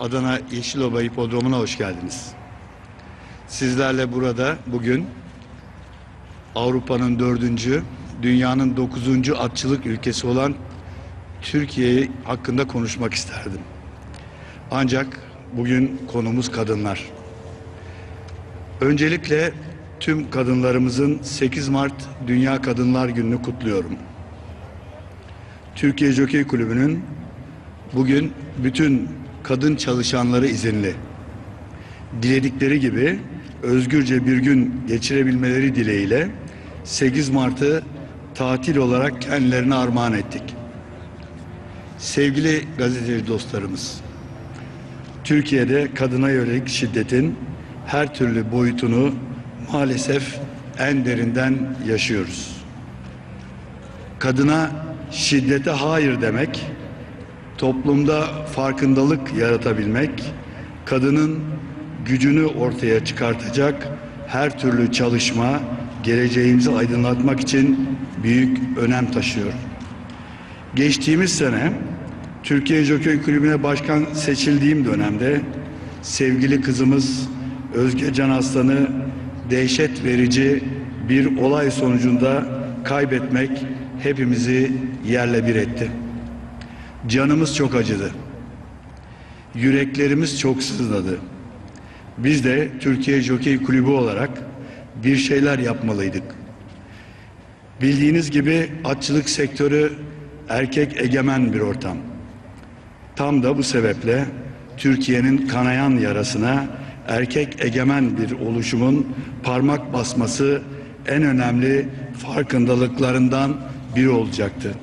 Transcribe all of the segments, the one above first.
Adana Yeşilova Hipodromu'na hoş geldiniz. Sizlerle burada bugün Avrupa'nın dördüncü, dünyanın dokuzuncu atçılık ülkesi olan Türkiye hakkında konuşmak isterdim. Ancak bugün konumuz kadınlar. Öncelikle tüm kadınlarımızın 8 Mart Dünya Kadınlar Günü'nü kutluyorum. Türkiye Jokey Kulübü'nün bugün bütün kadın çalışanları izinli. Diledikleri gibi özgürce bir gün geçirebilmeleri dileğiyle 8 Mart'ı tatil olarak kendilerine armağan ettik. Sevgili gazeteci dostlarımız, Türkiye'de kadına yönelik şiddetin her türlü boyutunu maalesef en derinden yaşıyoruz. Kadına şiddete hayır demek, toplumda farkındalık yaratabilmek, kadının gücünü ortaya çıkartacak her türlü çalışma geleceğimizi aydınlatmak için büyük önem taşıyor. Geçtiğimiz sene Türkiye Jockey Kulübü'ne başkan seçildiğim dönemde sevgili kızımız Özge Can Aslan'ı dehşet verici bir olay sonucunda kaybetmek hepimizi yerle bir etti. Canımız çok acıdı. Yüreklerimiz çok sızladı. Biz de Türkiye Jockey Kulübü olarak bir şeyler yapmalıydık. Bildiğiniz gibi atçılık sektörü erkek egemen bir ortam. Tam da bu sebeple Türkiye'nin kanayan yarasına erkek egemen bir oluşumun parmak basması en önemli farkındalıklarından biri olacaktı.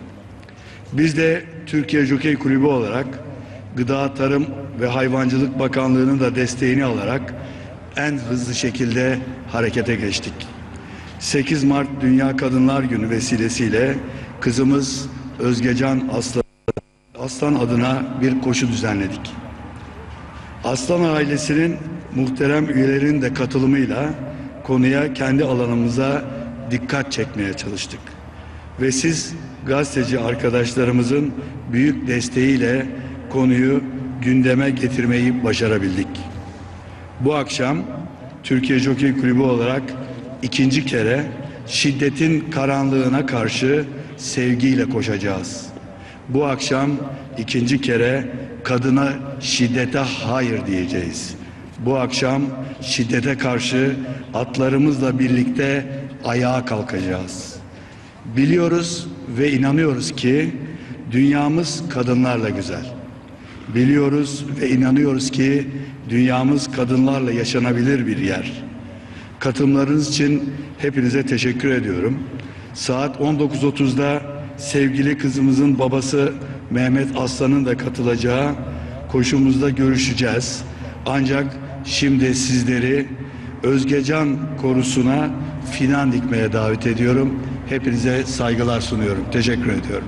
Biz de Türkiye Jokey Kulübü olarak Gıda Tarım ve Hayvancılık Bakanlığı'nın da desteğini alarak en hızlı şekilde harekete geçtik. 8 Mart Dünya Kadınlar Günü vesilesiyle kızımız Özgecan Aslan, Aslan adına bir koşu düzenledik. Aslan ailesinin muhterem üyelerinin de katılımıyla konuya kendi alanımıza dikkat çekmeye çalıştık. Ve siz gazeteci arkadaşlarımızın büyük desteğiyle konuyu gündeme getirmeyi başarabildik. Bu akşam Türkiye Jockey Kulübü olarak ikinci kere şiddetin karanlığına karşı sevgiyle koşacağız. Bu akşam ikinci kere kadına şiddete hayır diyeceğiz. Bu akşam şiddete karşı atlarımızla birlikte ayağa kalkacağız. Biliyoruz ve inanıyoruz ki dünyamız kadınlarla güzel. Biliyoruz ve inanıyoruz ki dünyamız kadınlarla yaşanabilir bir yer. Katılımlarınız için hepinize teşekkür ediyorum. Saat 19.30'da sevgili kızımızın babası Mehmet Aslan'ın da katılacağı koşumuzda görüşeceğiz. Ancak şimdi sizleri Özgecan korusuna finan dikmeye davet ediyorum. Hepinize saygılar sunuyorum. Teşekkür ediyorum.